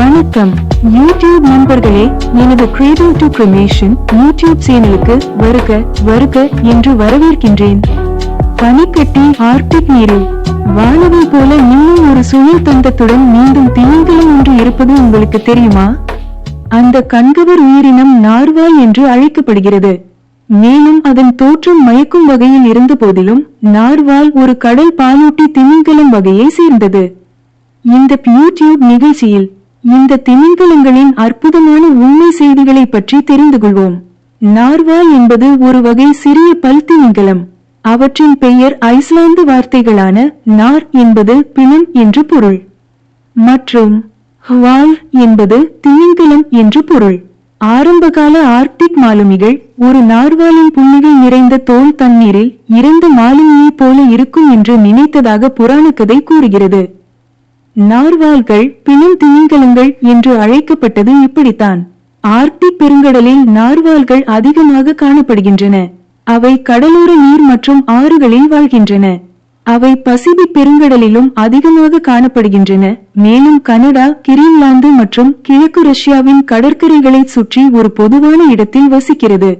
வணக்கம். யூடியூப் நண்பர்களே எனது கிரேடில் டு கிரமேஷன் யூடியூப் சேனலுக்கு வருக வருக என்று வரவேற்கின்றேன். பனிக்கட்டி ஆர்டிக் நீரில் வானவை போல இன்னும் ஒரு சுழல் தந்தத்துடன் மீண்டும் திமிங்கலம் ஒன்று இருப்பது உங்களுக்கு தெரியுமா? அந்த கண்கவர் உயிரினம் நார்வாய் என்று அழைக்கப்படுகிறது. மேலும் அதன் தோற்றம் மயக்கும் வகையில் இருந்த போதிலும் நார்வால் ஒரு கடல் பாலூட்டி திமிங்கலம் வகையை சேர்ந்தது. இந்த யூடியூப் நிகழ்ச்சியில் இந்த திமிங்கலங்களின் அற்புதமான உண்மை செய்திகளை பற்றி தெரிந்து கொள்வோம். நார்வா என்பது ஒரு வகை சிறிய பல் திமிங்கலம் அவற்றின் பெயர் ஐஸ்லாந்து வார்த்தைகளான நார் என்பது பிணம் என்று பொருள். மற்றும் ஹுவால் என்பது திமிங்கலம் என்று பொருள். ஆரம்பகால ஆர்க்டிக் மாலுமிகள் ஒரு நார்வாலின் புள்ளிகள் நிறைந்த தோல் தண்ணீரில் இறந்த மாலுமியைப் போல இருக்கும் என்று நினைத்ததாக புராணக்கதை கூறுகிறது. நார்வால்கள் பிணம் திமிங்கலங்கள் என்று அழைக்கப்பட்டது இப்படித்தான். ஆர்க்டிக் பெருங்கடலில் நார்வால்கள் அதிகமாக காணப்படுகின்றன. அவை கடலோர நீர் மற்றும் ஆறுகளில் வாழ்கின்றன. அவை பசிபிக் பெருங்கடலிலும் அதிகமாக காணப்படுகின்றன. மேலும் கனடா கிரீன்லாந்து மற்றும் கிழக்கு ரஷ்யாவின் கடற்கரைகளை சுற்றி ஒரு பொதுவான இடத்தில் வசிக்கிறது.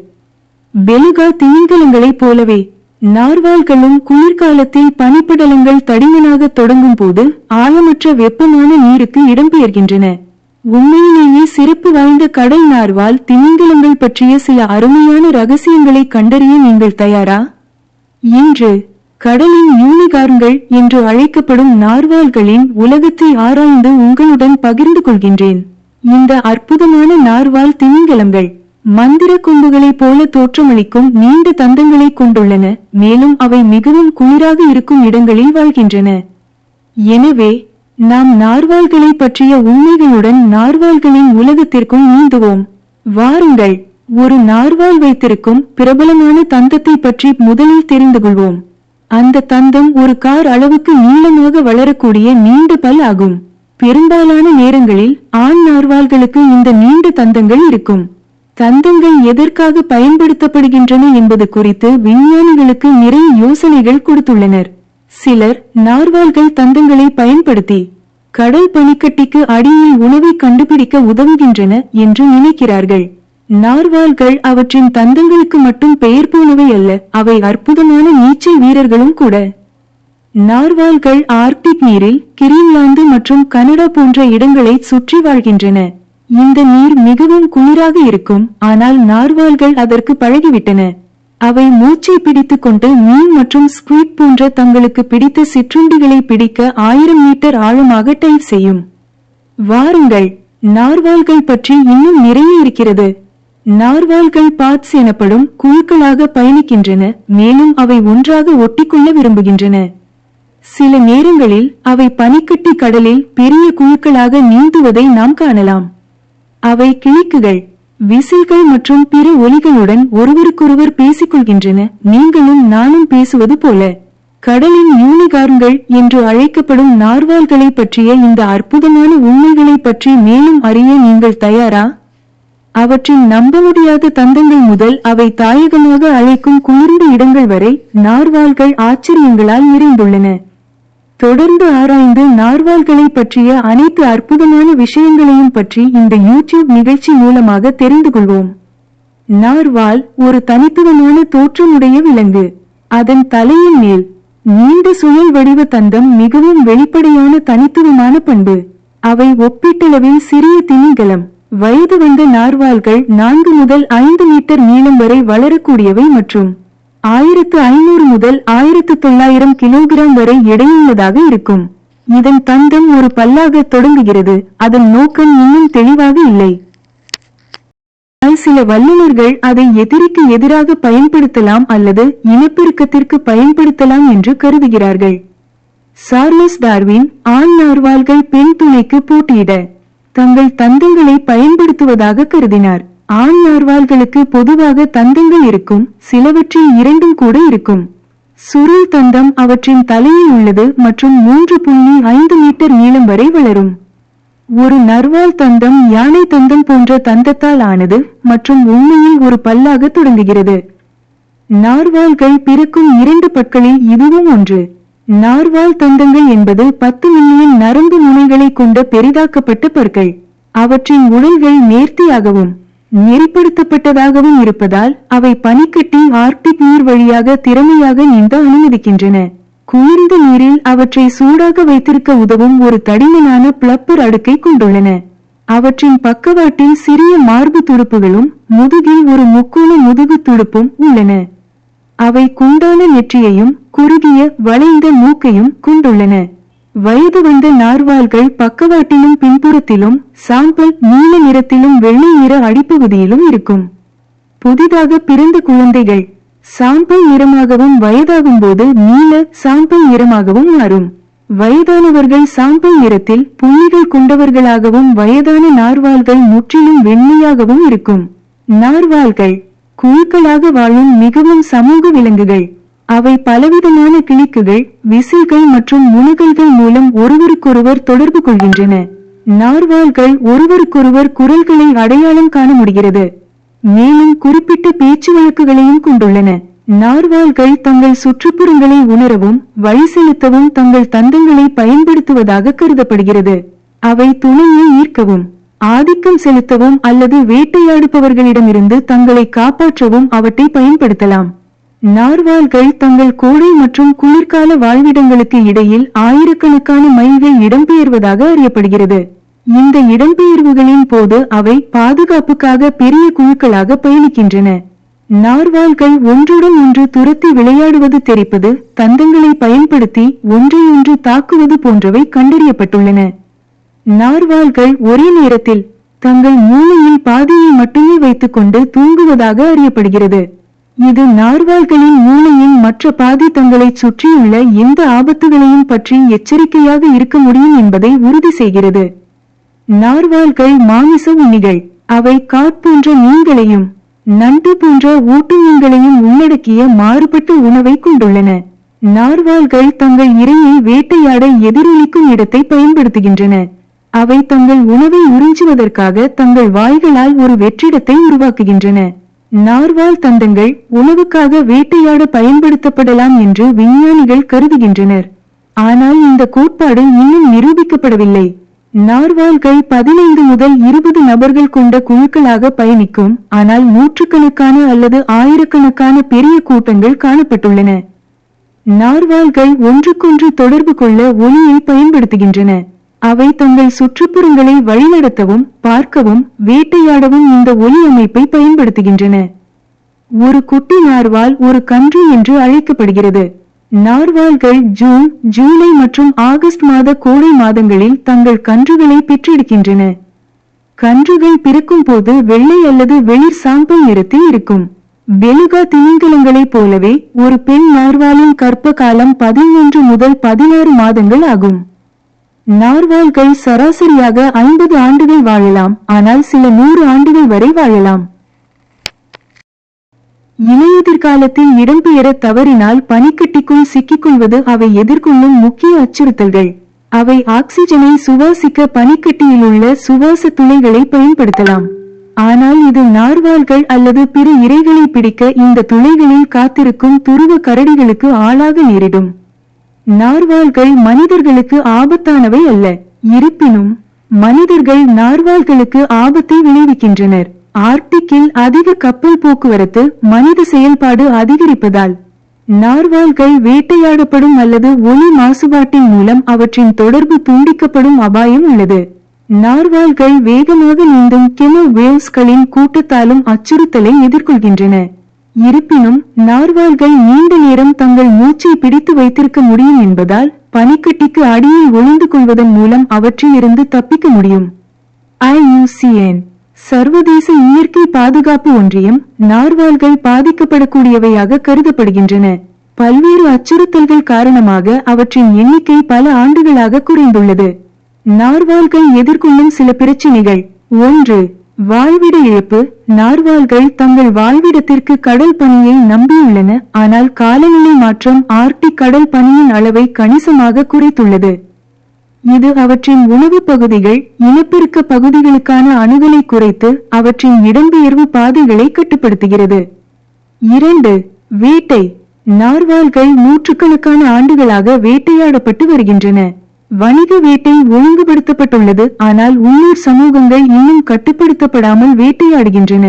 பெலுகா திமிங்கலங்களைப் போலவே நார்வால்களும் குளிர்காலத்தில் பனிப்படலங்கள் தடிமனாக தொடங்கும் போது ஆழமற்ற வெப்பமான நீருக்கு இடம்பெயர்கின்றன. உண்மையிலேயே சிறப்பு வாய்ந்த கடல் நார்வால் திமிங்கலங்கள் பற்றிய சில அருமையான ரகசியங்களை கண்டறிய நீங்கள் தயாரா? இன்று கடலின் யூனிகார்ன்கள் என்று அழைக்கப்படும் நார்வால்களின் உலகத்தை ஆராய்ந்து உங்களுடன் பகிர்ந்து கொள்கின்றேன். இந்த அற்புதமான நார்வால் திமிங்கலங்கள் மந்திர கொம்புகளைப் போல தோற்றமளிக்கும் நீண்ட தந்தங்களை கொண்டுள்ளன. மேலும் அவை மிகவும் குளிராக இருக்கும் இடங்களில் வாழ்கின்றன. எனவே நாம் நார்வால்களை பற்றிய உண்மைகளுடன் நார்வால்களின் உலகத்திற்கும் நீந்துவோம். வாருங்கள் ஒரு நார்வால் வைத்திருக்கும் பிரபலமான தந்தத்தை பற்றி முதலில் தெரிந்து கொள்வோம். அந்த தந்தம் ஒரு கார் அளவுக்கு நீளமாக வளரக்கூடிய நீண்ட பல் ஆகும். பெரும்பாலான நேரங்களில் ஆண் நார்வால்களுக்கு இந்த நீண்ட தந்தங்கள் இருக்கும். தந்தங்கள் எதற்காக பயன்படுத்தப்படுகின்றன என்பது குறித்து விஞ்ஞானிகளுக்கு நிறைய யோசனைகள் கொடுத்துள்ளனர். சிலர் நார்வால்கள் தந்தங்களை பயன்படுத்தி கடல் பனிக்கட்டிக்கு அடியில் உணவை கண்டுபிடிக்க உதவுகின்றன என்று நினைக்கிறார்கள். நார்வால்கள் அவற்றின் தந்தங்களுக்கு மட்டும் பெயர் போனவை அல்ல அவை அற்புதமான நீச்சல் வீரர்களும் கூட. நார்வால்கள் ஆர்க்டிக் நீரில் கிரீன்லாந்து மற்றும் கனடா போன்ற இடங்களை சுற்றி வாழ்கின்றன. இந்த நீர் மிகவும் குளிராக இருக்கும். ஆனால் நார்வால்கள் அதற்கு பழகிவிட்டன. அவை மூச்சை பிடித்துக் கொண்டு மீன் மற்றும் ஸ்குவிட் போன்ற தங்களுக்கு பிடித்த சிற்றுண்டிகளை பிடிக்க ஆயிரம் மீட்டர் ஆழமாக டைவ் செய்யும். வாருங்கள். நார்வால்கள் பற்றி இன்னும் நிறைய இருக்கிறது. நார்வால்கள் பாட்ஸ் எனப்படும் குழுக்களாக பயணிக்கின்றன. மேலும் அவை ஒன்றாக ஒட்டிக்கொள்ள விரும்புகின்றன. சில நேரங்களில் அவை பனிக்கட்டி கடலில் பெரிய குழுக்களாக நீந்துவதை நாம் காணலாம். அவை கிழிக்குகள் விசில்கள் மற்றும் பிற ஒலிகளுடன் ஒருவருக்கொருவர் பேசிக்கொள்கின்றன. நீங்களும் நானும் பேசுவது போல. கடலின் யூனிகார்ன்கள் என்று அழைக்கப்படும் நார்வால்களை பற்றிய இந்த அற்புதமான உண்மைகளை பற்றி மேலும் அறிய நீங்கள் தயாரா? அவற்றின் நம்ப முடியாத தந்தங்கள் முதல் அவை தாயகமாக அழைக்கும் குளிர்ந்த இடங்கள் வரை நார்வால்கள் ஆச்சரியங்களால் நிறைந்துள்ளன. தொடர்ந்து ஆராய்ந்து நார்வால்களை பற்றிய அனைத்து அற்புதமான விஷயங்களையும் பற்றி இந்த யூடியூப் நிகழ்ச்சி மூலமாக தெரிந்து கொள்வோம். நார்வால் ஒரு தனித்துவமான தோற்றமுடைய விலங்கு. அதன் தலையின் மேல் நீண்ட சுழல் வடிவ தந்தம் மிகவும் வெளிப்படையான தனித்துவமான பண்பு. அவை ஒப்பீட்டளவில் சிறிய திமிங்கலம் வயது வந்த நார்வால்கள் நான்கு முதல் ஐந்து மீட்டர் நீளம் வரை வளரக்கூடியவை மற்றும் ஆயிரத்து ஐநூறு முதல் ஆயிரத்து தொள்ளாயிரம் கிலோகிராம் வரை எடையுள்ளதாக இருக்கும். இதன் தந்தம் ஒரு பல்லாக தொடங்குகிறது. அதன் நோக்கம் இன்னும் தெளிவாக இல்லை. சில வல்லுநர்கள் அதை எதிரிக்கு எதிராக பயன்படுத்தலாம் அல்லது இனப்பெருக்கத்திற்கு பயன்படுத்தலாம் என்று கருதுகிறார்கள். சார்லஸ் டார்வின் ஆண் நார்வால்கள் பெண் துணைக்கு போட்டியிட தங்கள் தந்தங்களை பயன்படுத்துவதாக கருதினார். ஆண் நார்வால்களுக்கு பொதுவாக தந்தங்கள் இருக்கும் சிலவற்றில் இரண்டும் கூட இருக்கும். சுருள் தந்தம் அவற்றின் தலையில் உள்ளது மற்றும் மூன்று புள்ளி ஐந்து மீட்டர் நீளம் வரை வளரும். ஒரு நர்வால் தந்தம் யானை தந்தம் போன்ற தந்தத்தால் ஆனது மற்றும் உண்மையில் ஒரு பல்லாக தொடங்குகிறது. நார்வால்கள் பிறக்கும் இரண்டு பற்களில் இதுவும் ஒன்று. நார்வால் தந்தங்கள் என்பது பத்து மில்லியன் நரம்பு முனைகளை கொண்ட பெரிதாக்கப்பட்ட பற்கள். அவற்றின் உடல்கள் நேர்த்தியாகவும் நெறிப்படுத்தப்பட்டதாகவும் இருப்பதால் அவை பனிக்கட்டி ஆர்க்டிக் நீர் வழியாக திறமையாக நீந்த அனுமதிக்கின்றன. குளிர்ந்த நீரில் அவற்றை சூடாக வைத்திருக்க உதவும் ஒரு தடிமனான பிளப்பர் அடுக்கை கொண்டுள்ளன. அவற்றின் பக்கவாட்டில் சிறிய மார்பு துடுப்புகளும் முதுகில் ஒரு முக்கோண முதுகு துடுப்பும் உள்ளன. அவை குண்டான நெற்றியையும் குறுகிய வளைந்த மூக்கையும் கொண்டுள்ளன. வயது வந்த நார்வால்கள் பக்கவாட்டிலும் பின்புறத்திலும் சாம்பல் நீல நிறத்திலும் வெள்ளை நிற அடிப்பகுதியிலும் இருக்கும். புதிதாக பிறந்த குழந்தைகள் சாம்பல் நிறமாகவும் வயதாகும்போது நீல சாம்பல் நிறமாகவும் மாறும். வயதானவர்கள் சாம்பல் நிறத்தில் புள்ளிகள் கொண்டவர்களாகவும் வயதான நார்வால்கள் முற்றிலும் வெண்மையாகவும் இருக்கும். நார்வால்கள் குழுக்களாக வாழும் மிகவும் சமூக விலங்குகள். அவை பலவிதமான கிளிக்குகள் விசில்கள் மற்றும் முனகல்கள் மூலம் ஒருவருக்கொருவர் தொடர்பு கொள்கின்றன. நார்வால்கள் ஒருவருக்கொருவர் குரல்களை அடையாளம் காண முடிகிறது. மேலும் குறிப்பிட்ட பேச்சு வழக்குகளையும் கொண்டுள்ளன. நார்வால்கள் தங்கள் சுற்றுப்புறங்களை உணரவும் வழி செலுத்தவும் தங்கள் தந்தங்களை பயன்படுத்துவதாக கருதப்படுகிறது. அவை துணையை ஈர்க்கவும் ஆதிக்கம் செலுத்தவும் அல்லது வேட்டையாடுபவர்களிடமிருந்து தங்களை காப்பாற்றவும் அவற்றை பயன்படுத்தலாம். நார்வால்கள் தங்கள் கோடை மற்றும் குளிர்கால வாழ்விடங்களுக்கு இடையில் ஆயிரக்கணக்கான மைல்கள் இடம்பெயர்வதாக அறியப்படுகிறது. இந்த இடம்பெயர்வுகளின் போது அவை பாதுகாப்புக்காக பெரிய குழுக்களாக பயணிக்கின்றன. நார்வால்கள் ஒன்றுடன் ஒன்று துரத்தி விளையாடுவது தெரிப்பது தந்தங்களை பயன்படுத்தி ஒன்றையொன்று தாக்குவது போன்றவை கண்டறியப்பட்டுள்ளன. நார்வால்கள் ஒரே நேரத்தில் தங்கள் மூளையில் பாதியை மட்டுமே வைத்துக்கொண்டு தூங்குவதாக அறியப்படுகிறது. இது நார்வால்களின் மூளையின் மற்ற பாதி தங்களைச் சுற்றியுள்ள எந்த ஆபத்துகளையும் பற்றி எச்சரிக்கையாக இருக்க முடியும் என்பதை உறுதி செய்கிறது. நார்வால்கள் மாமிச உண்ணிகள். அவை காற்போன்ற மீன்களையும் நண்டு போன்ற ஓட்டு மீன்களையும் உள்ளடக்கிய மாறுபட்ட உணவை கொண்டுள்ளன. நார்வால்கள் தங்கள் இரையை வேட்டையாட எதிரொலிக்கும் இடத்தை பயன்படுத்துகின்றன. அவை தங்கள் உணவை உறிஞ்சுவதற்காக தங்கள் வாய்களால் ஒரு வெற்றிடத்தை உருவாக்குகின்றன. நார்வால் தந்தங்கள் உணவுக்காக வேட்டையாட பயன்படுத்தப்படலாம் என்று விஞ்ஞானிகள் கருதுகின்றனர். ஆனால் இந்த கோட்பாடு இன்னும் நிரூபிக்கப்படவில்லை. நார்வால்கள் பதினைந்து முதல் இருபது நபர்கள் கொண்ட குழுக்களாக பயணிக்கும் ஆனால் நூற்றுக்கணக்கான அல்லது ஆயிரக்கணக்கான பெரிய கூட்டங்கள் காணப்பட்டுள்ளன. நார்வால்கள் ஒன்றுக்கொன்று தொடர்பு கொள்ள ஒளியை பயன்படுத்துகின்றன. அவை தங்கள் சுற்றுப்புறங்களை வழிநடத்தவும் பார்க்கவும் வேட்டையாடவும் இந்த ஒலி அமைப்பை பயன்படுத்துகின்றன. ஒரு குட்டி நார்வால் ஒரு கன்று என்று அழைக்கப்படுகிறது. நார்வால்கள் ஜூன் ஜூலை மற்றும் ஆகஸ்ட் மாத கோடை மாதங்களில் தங்கள் கன்றுகளை பெற்றெடுக்கின்றன. கன்றுகள் பிறக்கும் போது வெள்ளை அல்லது வெளிர் சாம்பல் நிறத்தில் இருக்கும். வெளுகா திமிங்கலங்களைப் போலவே ஒரு பெண் நார்வாலின் கற்ப காலம் பதிமூன்று முதல் பதினாறு மாதங்கள் ஆகும். நார்வால்கள் சராசரியாக ஐம்பது ஆண்டுகள் வாழலாம் ஆனால் சில நூறு ஆண்டுகள் வரை வாழலாம். இலையுதிர்காலத்தில் இடம்பெயர தவறினால் பனிக்கட்டிக்குள் சிக்கிக்கொள்வது அவை எதிர்கொள்ளும் முக்கிய அச்சுறுத்தல்கள். அவை ஆக்சிஜனை சுவாசிக்க பனிக்கட்டியிலுள்ள சுவாச துளைகளை பயன்படுத்தலாம். ஆனால் இது நார்வால்கள் அல்லது பிற இரைகளை பிடிக்க இந்த துளைகளில் காத்திருக்கும் துருவ கரடிகளுக்கு ஆளாக நேரிடும். நார்வால்கள் மனிதர்களுக்கு ஆபத்தானவை அல்ல. இருப்பினும் மனிதர்கள் நார்வால்களுக்கு ஆபத்தை விளைவிக்கின்றனர். ஆர்க்டிக்கில் அதிக கப்பல் போக்குவரத்து மனித செயல்பாடு அதிகரிப்பதால் நார்வால்கள் வேட்டையாடப்படும் அல்லது ஒலி மாசுபாட்டின் மூலம் அவற்றின் தொடர்பு துண்டிக்கப்படும் அபாயம் உள்ளது. நார்வால்கள் வேகமாக நீந்தும் கெமோ வேவ்ஸ்களின் கூட்டத்தாலும் அச்சுறுத்தலை எதிர்கொள்கின்றன. இருப்பினும் நார்வால்கள் நீண்ட நேரம் தங்கள் மூச்சை பிடித்து வைத்திருக்க முடியும் என்பதால் பனிக்கட்டிக்கு அடியை ஒளிந்து கொள்வதன் மூலம் அவற்றிலிருந்து தப்பிக்க முடியும். IUCN சர்வதேச இயற்கை பாதுகாப்பு ஒன்றியம் நார்வால்கள் பாதிக்கப்படக்கூடியவையாக கருதப்படுகின்றன. பல்வேறு அச்சுறுத்தல்கள் காரணமாக அவற்றின் எண்ணிக்கை பல ஆண்டுகளாக குறைந்துள்ளது. நார்வால்கள் எதிர்கொள்ளும் சில பிரச்சினைகள். ஒன்று வாழ்விட இழப்பு நார்வால்கள் தங்கள் வாழ்விடத்திற்கு கடல் பனியை நம்பியுள்ளன ஆனால் காலநிலை மாற்றம் ஆர்க்டிக் கடல் பனியின் அளவை கணிசமாக குறைத்துள்ளது. இது அவற்றின் உணவு பகுதிகள் இனப்பெருக்க பகுதிகளுக்கான அணுகலை குறைத்து அவற்றின் இடம்பெயர்வு பாதைகளை கட்டுப்படுத்துகிறது. இரண்டு வேட்டை. நார்வால்கள் நூற்றுக்கணக்கான ஆண்டுகளாக வேட்டையாடப்பட்டு வருகின்றன. வணிக வேட்டை ஒழுங்குபடுத்தப்பட்டுள்ளது. ஆனால் உள்ளூர் சமூகங்கள் இன்னும் கட்டுப்படுத்தப்படாமல் வேட்டையாடுகின்றன.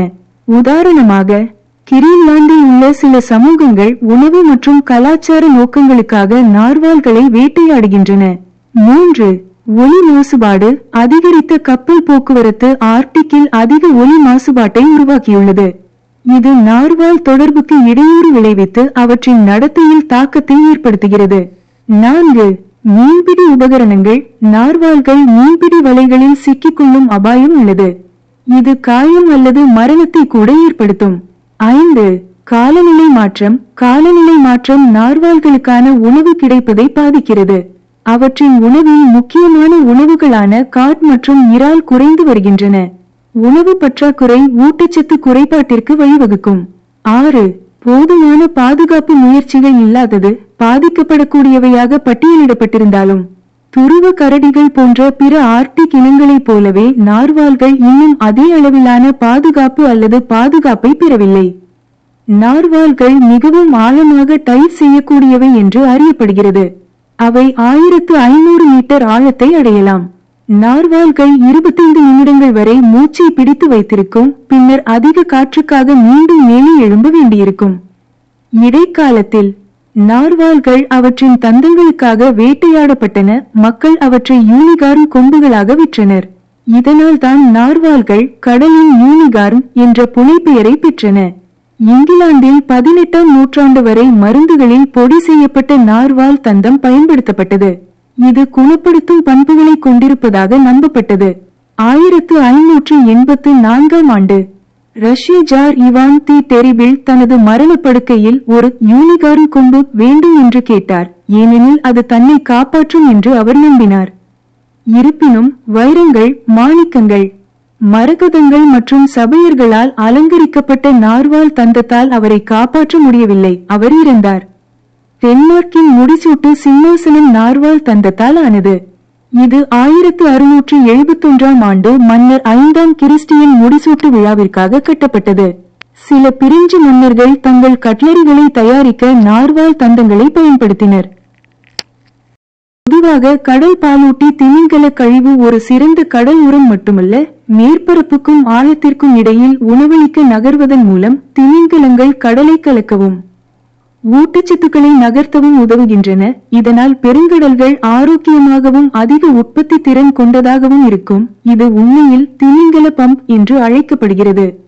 உதாரணமாக கிரீன்லாந்தில் உள்ள சில சமூகங்கள் உணவு மற்றும் கலாச்சார நோக்கங்களுக்காக நார்வால்களை வேட்டையாடுகின்றன. மூன்று ஒலி மாசுபாடு அதிகரித்த கப்பல் போக்குவரத்து ஆர்டிக்கில் அதிக ஒலி மாசுபாட்டை உருவாக்கியுள்ளது. இது நார்வால் தொடர்புக்கு இடையூறு விளைவித்து அவற்றின் நடத்தையில் தாக்கத்தை ஏற்படுத்துகிறது. நான்கு மீன்பிடி உபகரணங்கள் நார்வால்கள் மீன்பிடி வலைகளில் சிக்கிக்கொள்ளும் அபாயம் உள்ளது. இது காயம் அல்லது மரணத்தை கூட ஏற்படுத்தும். ஐந்து காலநிலை மாற்றம். காலநிலை மாற்றம் நார்வால்களுக்கான உணவு கிடைப்பதை பாதிக்கிறது. அவற்றின் உணவில் முக்கியமான உணவுகளான காட் மற்றும் இறால் குறைந்து வருகின்றன. உணவு பற்றாக்குறை ஊட்டச்சத்து குறைபாட்டிற்கு வழிவகுக்கும். ஆறு போதுமான பாதுகாப்பு முயற்சிகள் இல்லாதது பாதிக்கப்படக்கூடியவையாக பட்டியலிடப்பட்டிருந்தாலும் துருவ கரடிகள் போன்ற பிற ஆர்டிக் இனங்களைப் போலவே நார்வால்கள் இன்னும் அதே அளவிலான பாதுகாப்பு அல்லது பாதுகாப்பை பெறவில்லை. நார்வால்கள் மிகவும் ஆழமாக டைப் செய்யக்கூடியவை என்று அறியப்படுகிறது. அவை ஆயிரத்து ஐநூறு மீட்டர் ஆழத்தை அடையலாம். நார்வால்கள் இருபத்தைந்து நிமிடங்கள் வரை மூச்சை பிடித்து வைத்திருக்கும் பின்னர் அதிக காற்றுக்காக மீண்டும் மேலே எழும்ப வேண்டியிருக்கும். இடைக்காலத்தில் நார்வால்கள் அவற்றின் தந்தங்களுக்காக வேட்டையாடப்பட்டன மக்கள் அவற்றை யூனிகார்ம் கொம்புகளாக விற்றனர். இதனால் தான் நார்வால்கள் கடலின் யூனிகார்ம் என்ற புனைப்பெயரை பெற்றன. இங்கிலாந்தில் பதினெட்டாம் நூற்றாண்டு வரை மருந்துகளில் பொடி செய்யப்பட்ட நார்வால் தந்தம் பயன்படுத்தப்பட்டது. இது குணப்படுத்தும் பண்புகளை கொண்டிருப்பதாக நம்பப்பட்டது. ஆயிரத்து ஐநூற்று எண்பத்து நான்காம் ஆண்டு ரஷ்ய ஜார் இவான் தி தெரிவில் தனது மரணப்படுக்கையில் ஒரு யூனிகார்ன் கொம்பு வேண்டும் என்று கேட்டார். ஏனெனில் அது தன்னை காப்பாற்றும் என்று அவர் நம்பினார். இருப்பினும் வைரங்கள் மாணிக்கங்கள் மரகதங்கள் மற்றும் சபையர்களால் அலங்கரிக்கப்பட்ட நார்வால் தந்தத்தால் அவரை காப்பாற்ற முடியவில்லை. அவர் இறந்தார். டென்மார்க்கின் முடிசூட்டு சிம்மாசனம் நார்வால் தந்தத்தால் ஆனது. இது ஆயிரத்து அறுநூற்று எழுபத்தொன்றாம் ஆண்டு மன்னர் ஐந்தாம் கிறிஸ்டியன் முடிசூட்டு விழாவிற்காக கட்டப்பட்டது. சில பிரிஞ்சு மன்னர்கள் தங்கள் கட்லரிகளை தயாரிக்க நார்வால் தந்தங்களை பயன்படுத்தினர். பொதுவாக கடல் பாலூட்டி திமிங்கல கழிவு ஒரு சிறந்த கடல் உரம் மட்டுமல்ல மேற்பரப்புக்கும் ஆழத்திற்கும் இடையில் உணவளிக்க நகர்வதன் மூலம் திமிங்கலங்கள் கடலை கலக்கவும். ஊட்டச்சத்துக்களை நகர்த்தவும் உதவுகின்றன. இதனால் பெருங்கடல்கள் ஆரோக்கியமாகவும் அதிக உற்பத்தி திறன் கொண்டதாகவும் இருக்கும். இது உண்மையில் திமிங்கல பம்ப் என்று அழைக்கப்படுகிறது.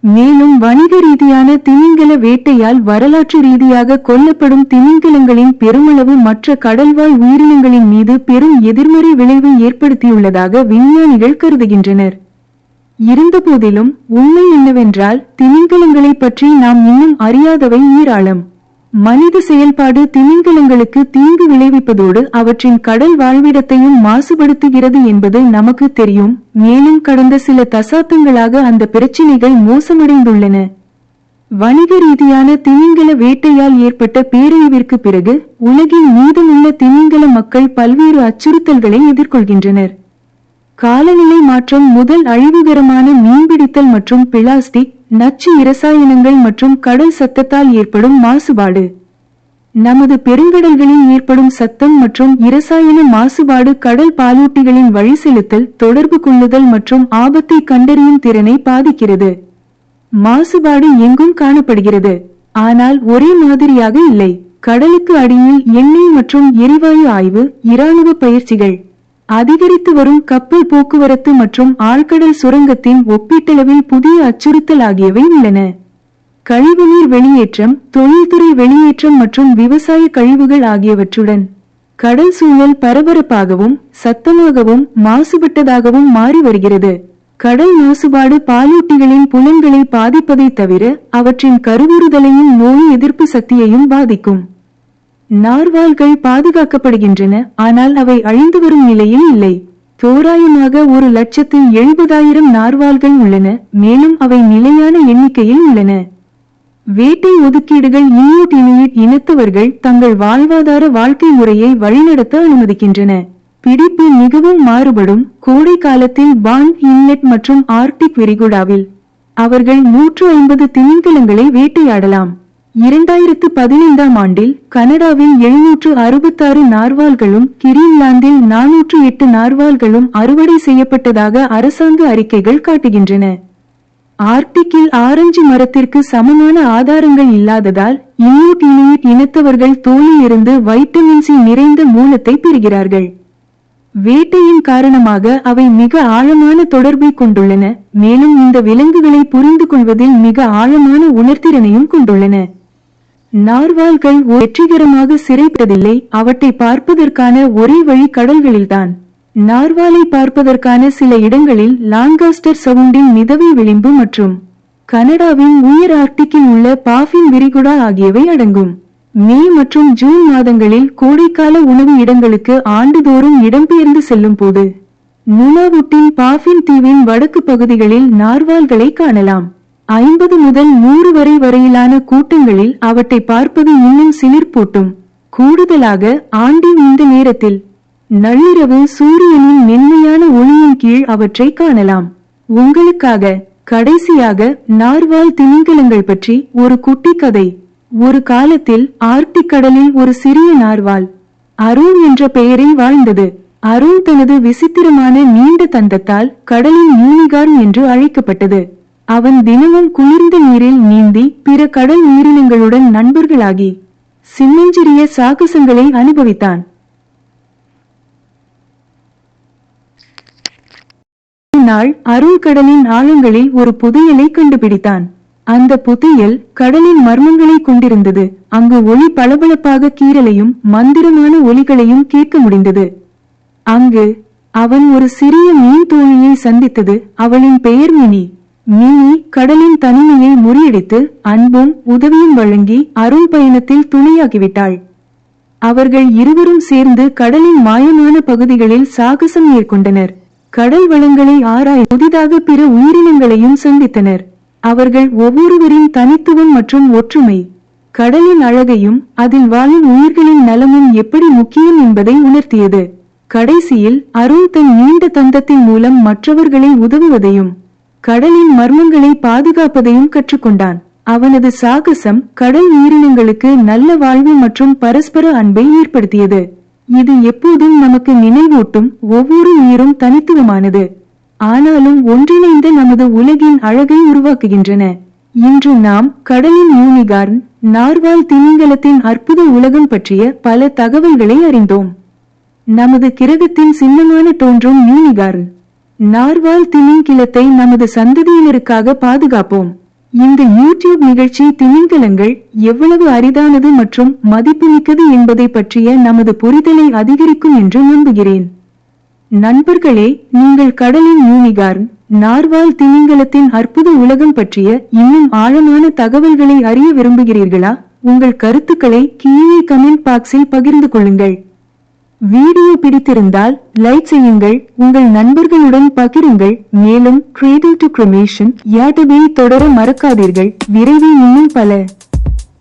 மேலும் வணிக ரீதியான திமிங்கல வேட்டையால் வரலாற்று ரீதியாக கொல்லப்படும் திமிங்கலங்களின் பெருமளவு மற்ற கடல்வாழ் உயிரினங்களின் மீது பெரும் எதிர்மறை விளைவை ஏற்படுத்தியுள்ளதாக விஞ்ஞானிகள் கருதுகின்றனர். இருந்தபோதிலும் உண்மை என்னவென்றால் திமிங்கலங்களை பற்றி நாம் இன்னும் அறியாதவை ஈராளம் மனித செயல்பாடு திமிங்கலங்களுக்கு தீங்கு விளைவிப்பதோடு அவற்றின் கடல் வாழ்விடத்தையும் மாசுபடுத்துகிறது என்பது நமக்கு தெரியும். மேலும் கடந்த சில தசாப்தங்களாக அந்த பிரச்சினைகள் மோசமடைந்துள்ளன. வணிக ரீதியான திமிங்கல வேட்டையால் ஏற்பட்ட பேரழிவிற்கு பிறகு உலகின் மீதமுள்ள திமிங்கல மக்கள் பல்வேறு அச்சுறுத்தல்களை எதிர்கொள்கின்றனர். காலநிலை மாற்றம் முதல் அழிவுகரமான மீன்பிடித்தல் மற்றும் பிளாஸ்டிக் நச்சு இரசாயனங்கள் மற்றும் கடல் சத்தத்தால் ஏற்படும் மாசுபாடு. நமது பெருங்கடல்களில் ஏற்படும் சத்தம் மற்றும் இரசாயன மாசுபாடு கடல் பாலூட்டிகளின் வழி செலுத்தல் தொடர்பு கொள்ளுதல் மற்றும் ஆபத்தை கண்டறியும் திறனை பாதிக்கிறது. மாசுபாடு எங்கும் காணப்படுகிறது. ஆனால் ஒரே மாதிரியாக இல்லை. கடலுக்கு அடியில் எண்ணெய் மற்றும் எரிவாயு ஆய்வு இராணுவ பயிற்சிகள். அதிகரித்து வரும் கப்பல் போக்குவரத்து மற்றும் ஆழ்கடல் சுரங்கத்தின் ஒப்பீட்டளவில் புதிய அச்சுறுத்தல் ஆகியவை உள்ளன. கழிவுநீர் வெளியேற்றம் தொழில்துறை வெளியேற்றம் மற்றும் விவசாய கழிவுகள் ஆகியவற்றுடன் கடல் சூழல் பரபரப்பாகவும் சத்தமாகவும் மாசுபட்டதாகவும் மாறி வருகிறது. கடல் மாசுபாடு பாலூட்டிகளின் புலன்களை பாதிப்பதை தவிர அவற்றின் கருவுறுதலையும் நோய் எதிர்ப்பு சக்தியையும் பாதிக்கும். நார்வால்கள் பாதுகாக்கப்படுகின்றன ஆனால் அவை அழிந்து வரும் நிலையில் இல்லை. தோராயமாக ஒரு லட்சத்து எழுபதாயிரம் நார்வால்கள் உள்ளன மேலும் அவை நிலையான எண்ணிக்கையில் உள்ளன. வேட்டை ஒதுக்கீடுகள் இனியூட் இனியூட் இனத்தவர்கள் தங்கள் வாழ்வாதார வாழ்க்கை முறையை வழிநடத்த அனுமதிக்கின்றன. பிடிப்பு மிகவும் மாறுபடும் கோடை காலத்தில் பான் இன்லெட் மற்றும் ஆர்டிக் விரிகுடாவில் அவர்கள் நூற்று ஐம்பது திமிங்கலங்களை வேட்டையாடலாம். இரண்டாயிரத்து பதினைந்தாம் ஆண்டில் கனடாவில் எழுநூற்று அறுபத்தாறு நார்வால்களும் கிரீன்லாந்தில் நானூற்று எட்டு நார்வால்களும் அறுவடை செய்யப்பட்டதாக அரசாங்க அறிக்கைகள் காட்டுகின்றன. ஆர்க்டிக்கில் ஆரஞ்சு மரத்திற்கு சமமான ஆதாரங்கள் இல்லாததால் இனியுட் இனியூட் இனத்தவர்கள் தோலில் இருந்து வைட்டமின் சி நிறைந்த மூலத்தை பெறுகிறார்கள். வேட்டையின் காரணமாக அவை மிக ஆழமான தொடர்பை கொண்டுள்ளன மேலும் இந்த விலங்குகளை புரிந்து கொள்வதில் மிக ஆழமான உணர்திறனையும் கொண்டுள்ளன. நார்வால்கள் வெற்றிகரமாக சிறைப்பதில்லை அவற்றை பார்ப்பதற்கான ஒரே வழி கடல்களில்தான். நார்வாலை பார்ப்பதற்கான சில இடங்களில் லாங்காஸ்டர் சவுண்டின் மிதவை விளிம்பு மற்றும் கனடாவின் உயர் ஆர்டிக்கில் உள்ள பாஃபின் விரிகுடா ஆகியவை அடங்கும். மே மற்றும் ஜூன் மாதங்களில் கோடைக்கால உணவு இடங்களுக்கு ஆண்டுதோறும் இடம்பெயர்ந்து செல்லும் போது நுனாவுட்டின் பாஃபின் தீவின் வடக்கு பகுதிகளில் நார்வால்களை காணலாம். ஐம்பது முதல் நூறு வரை வரையிலான கூட்டங்களில் அவற்றை பார்ப்பது இன்னும் சிலிர்ப்பூட்டும் கூடுதலாக ஆண்டின் இந்த நேரத்தில் நள்ளிரவு சூரியனின் மென்மையான ஒளியின் கீழ் அவற்றை காணலாம். உங்களுக்காக கடைசியாக நார்வால் திமிங்கலங்கள் பற்றி ஒரு குட்டி கதை. ஒரு காலத்தில் ஆர்டிக் கடலில் ஒரு சிறிய நார்வால் அருண் என்ற பெயரில் வாழ்ந்தது. அருண் தனது விசித்திரமான நீண்ட தந்தத்தால் கடலின் யூனிகார்ன் என்று அழைக்கப்பட்டது. அவன் தினமும் குளிர்ந்த நீரில் நீந்தி பிற கடல் உயிரினங்களுடன் நண்பர்களாகி சின்னஞ்சிறிய சாகசங்களை அனுபவித்தான். நாள் அருள் கடலின் ஆழங்களில் ஒரு புதையலை கண்டுபிடித்தான். அந்த புதையல் கடலின் மர்மங்களை கொண்டிருந்தது. அங்கு ஒளி பளபளப்பாக கீறலையும் மந்திரமான ஒலிகளையும் கேட்க முடிந்தது. அங்கு அவன் ஒரு சிறிய மீன் தோழியை சந்தித்தது. அவளின் பெயர் மினி. மினி கடலின் தனிமையை முறியடித்து அன்பும் உதவியும் வழங்கி அருள் பயணத்தில் துணையாகிவிட்டாள். அவர்கள் இருவரும் சேர்ந்து கடலின் மாயமான பகுதிகளில் சாகசம் மேற்கொண்டனர். கடல் வளங்களை ஆராய் புதிதாக பிற உயிரினங்களையும் சந்தித்தனர். அவர்கள் ஒவ்வொருவரின் தனித்துவம் மற்றும் ஒற்றுமை கடலின் அழகையும் அதில் வாழும் உயிர்களின் நலமும் எப்படி முக்கியம் என்பதை உணர்த்தியது. கடைசியில் அருள் தன் நீண்ட தந்தத்தின் மூலம் மற்றவர்களை உதவுவதையும் கடலின் மர்மங்களை பாதுகாப்பதையும் கற்றுக்கொண்டான். அவனது சாகசம் கடல் உயிரினங்களுக்கு நல்ல வாழ்வு மற்றும் பரஸ்பர அன்பை ஏற்படுத்தியது. இது எப்போதும் நமக்கு நினைவூட்டும் ஒவ்வொரு உயிரும் தனித்துவமானது. ஆனாலும் ஒன்றிணைந்த நமது உலகின் அழகை உருவாக்குகின்றன. இன்று நாம் கடலின் யூனிகார்ன் நார்வால் திமிங்கலத்தின் அற்புத உலகம் பற்றிய பல தகவல்களை அறிந்தோம். நமது கிரகத்தின் சின்னமான தோன்றும் யூனிகார்ன் நார்வால் திமிங்கிலத்தை நமது சந்ததியினருக்காக பாதுகாப்போம். இந்த யூடியூப் நிகழ்ச்சி திமிங்கலங்கள் எவ்வளவு அரிதானது மற்றும் மதிப்புமிக்கது என்பதை பற்றிய நமது புரிதலை அதிகரிக்கும் என்று நம்புகிறேன். நண்பர்களே நீங்கள் கடலின் யூனிகார்ன் நார்வால் திமிங்கலத்தின் அற்புத உலகம் பற்றிய இன்னும் ஆழமான தகவல்களை அறிய விரும்புகிறீர்களா? உங்கள் கருத்துக்களை கீழே கமெண்ட் பாக்ஸில் பகிர்ந்து கொள்ளுங்கள். வீடியோ பிடித்திருந்தால் லைக் செய்யுங்கள் உங்கள் நண்பர்களுடன் பகிருங்கள். மேலும் கிரியேட்டிவ் டு கிரமேஷன் யாட்டவே தொடர மறக்காதீர்கள். விரைவில் இன்னும் பல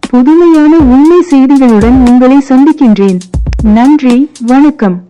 புதுமையான உண்மை செய்திகளுடன் உங்களை சந்திக்கின்றேன். நன்றி வணக்கம்.